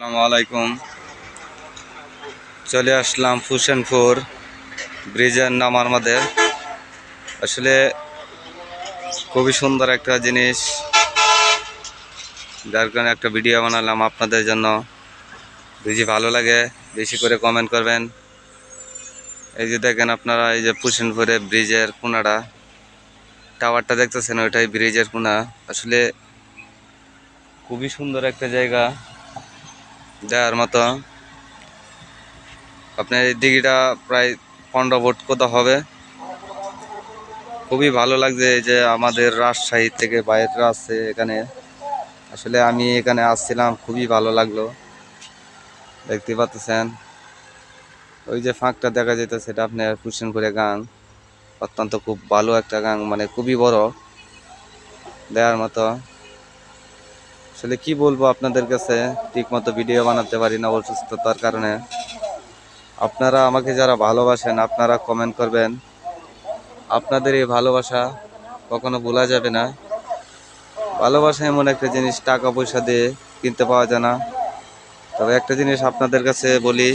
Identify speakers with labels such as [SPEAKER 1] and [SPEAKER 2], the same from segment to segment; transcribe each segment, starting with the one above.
[SPEAKER 1] আসসালামু আলাইকুম। চলে আসলাম ফুসেনপুর ব্রিজের নাম আমাদের। আসলে খুবই সুন্দর একটা জিনিস। যার কারণে একটা ভিডিও বানালাম আপনাদের জন্য। বেশি ভালো লাগে, বেশি করে কমেন্ট করবেন। এই যে দেখেন আপনারা, এই যে ফুসেনপুরে ব্রিজের কোনাটা। টাওয়ারটা দেখতেছেন, ওইটাই ব্রিজের কোনা। আসলে খুবই সুন্দর একটা জায়গা। দেওয়ার মতো। আপনার এই দিঘিটা প্রায় পনেরো ভোট কত হবে। খুবই ভালো লাগছে যে আমাদের রাজশাহী থেকে বাইরে আসছে এখানে। আসলে আমি এখানে আসছিলাম, খুবই ভালো লাগল। দেখতে পাচ্ছেন? ওই যে ফাঁকটা দেখা যেত সেটা আপনার কুশনপুরে গাং। অত্যন্ত খুব ভালো একটা গাং মানে খুবই বড়। দেওয়ার মতো। আসলে কি বলব আপনাদের কাছে? ঠিক মতো ভিডিও বানাতে পারি না অসুস্থতার কারণে। আপনারা আমাকে যারা ভালোবাসেন, আপনারা কমেন্ট করবেন। আপনাদের এই ভালোবাসা কখনো ভোলা যাবে না। ভালোবাসা এমন একটা জিনিস টাকা পয়সা দিয়ে কিনতে পাওয়া যায় না। তবে একটা জিনিস আপনাদের কাছে বলি,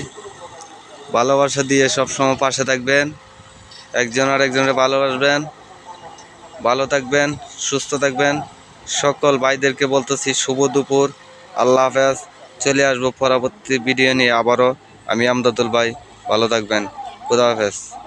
[SPEAKER 1] ভালোবাসা দিয়ে সবসময় পাশে থাকবেন। একজন আর একজনের ভালোবাসবেন। ভালো থাকবেন, সুস্থ থাকবেন। সকল ভাইদেরকে বলতেছি, শুভ দুপুর। আল্লাহ হাফেজ। চলে আসব পরবর্তী ভিডিও নিয়ে আবারও। আমি আমদাদুল ভাই, ভালো থাকবেন। খুদা হাফেজ।